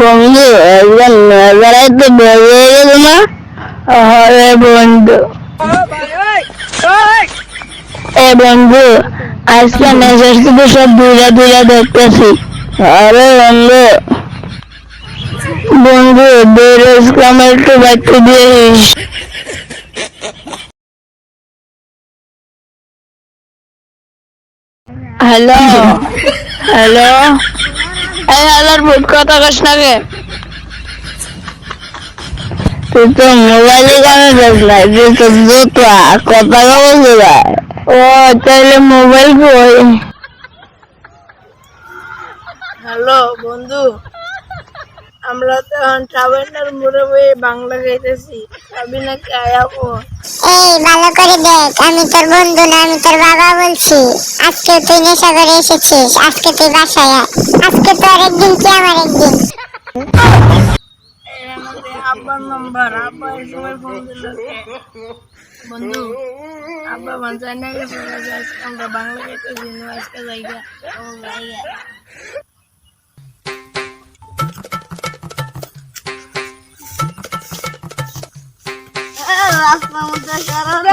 বন্ধু, একবার নজরাই তো বেরিয়ে গেল না আরে বন্ধু। এ বন্ধু, আজকে মেসেজ থেকে সব দূরে দূরে দেখতেছি। আরে বন্ধু বন্ধু বেরোজ কামে একটু বাচ্চা দিয়েছিস হ্যালো। হ্যালো? এই হ্যালোর ভূত কথা কস তুই তো মোবাইলে গানে দেখ না তুই তো জুতা কথা বলতে যায় ও তাইলে মোবাইল কই? হ্যালো বন্ধু। আমরা তো এখন ট্রাভেলার মোড়ে বয়ে বাংলা গাইতেছি। আমি নাকি আয়াবো এই ভালো করে দেখ আমি তোর বন্ধু না আমি তোর বাবা বলছি। আজকে তুই নেশা করে এসেছিস আজকে তুই বাসায় আজকে তোর একদিন কি আমার একদিন? আব্বার নাম্বার আব্বা এই ফোন দিল বন্ধু আব্বা বাঁচায় না গেছে আজকে আমরা বাংলা গাইতেছি না আজকে জায়গা ও জায়গা রাস্তার মধ্যে কারণে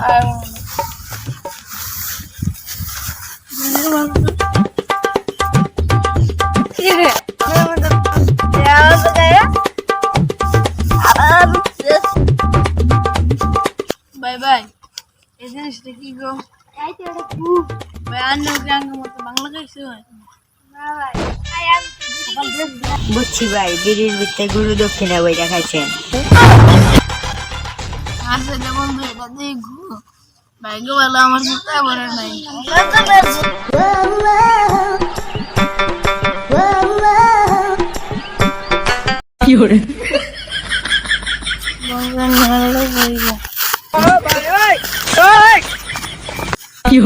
গেল বাই বাই এই জিনিসটা কি গো বুঝছি ভাই বিড়ির ভিতরে গুরু দক্ষিণা বই দেখাচ্ছেন আসলে বন্ধু এটা দেখো ভাগ্য ভালো আমার জুতা পরে নাই। কি